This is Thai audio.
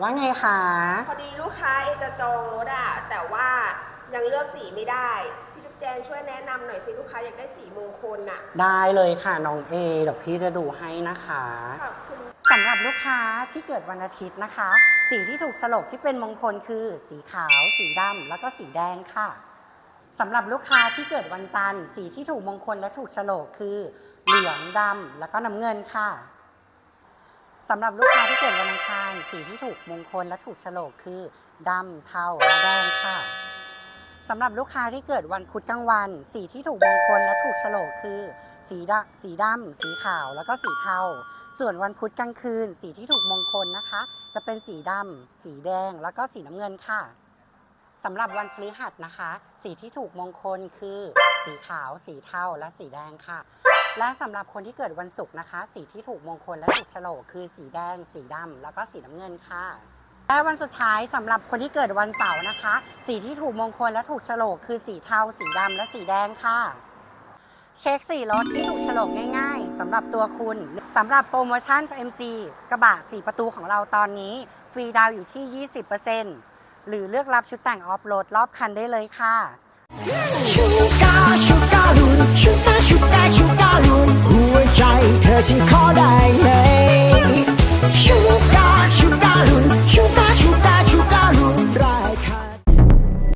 ว่าไงคะ พอดีลูกค้าเอจะจองรถอะแต่ว่ายังเลือกสีไม่ได้ พี่จุ๊บแจงช่วยแนะนำหน่อยสิลูกค้าอยากได้สีมงคลอะได้เลยค่ะน้องเอเดี๋ยวพี่จะดูให้นะคะ ขอบคุณ สำหรับลูกค้าที่เกิดวันอาทิตย์นะคะ สีที่ถูกโฉลกที่เป็นมงคลคือ สีขาว สีดำแล้วก็สีแดงค่ะสำหรับลูกค้าที่เกิดวันจันทร์สีที่ถูกมงคลและถูกโฉลกคือ เหลืองดำแล้วก็น้ำเงินค่ะ สำหรับลูกค้าที่เกิดวันอังคารสีที่ถูกมงคลและถูกโฉลกคือดำเทาและแดงค่ะสำหรับลูกค้าที่เกิดวันพุธกลางวัน สีที่ถูกมงคลและถูกโฉลกคือ สีดำสีดำสีขาวแล้วก็สีเทา ส่วนวันพุธกลางคืน สีที่ถูกมงคลนะคะ จะเป็นสีดำสีแดงแล้วก็สีน้ำเงินค่ะสำหรับวันพฤหัสนะคะ สีที่ถูกมงคลคือ สีขาว สีเทาและสีแดงค่ะ และสำหรับคนที่เกิดวันศุกร์นะคะ สีที่ถูกมงคลและถูกโฉลกคือสีแดง สีดำ แล้วก็สีน้ำเงินค่ะและวันสุดท้ายสำหรับคนที่เกิดวันเสาร์นะคะ สีที่ถูกมงคลและถูกโฉลกคือสีเทา สีดำ และสีแดงค่ะเช็คสีรถที่ถูกฉลกง่ายๆสำหรับตัวคุณสำหรับโปรโมชั่น MG กระบะ 4 ประตูของเราตอนนี้ ฟรีดาวอยู่ที่ 20%หรือเลือกรับชุดแต่งออฟโรดรอบคันได้เลยค่ะ ฉันขอได้ไห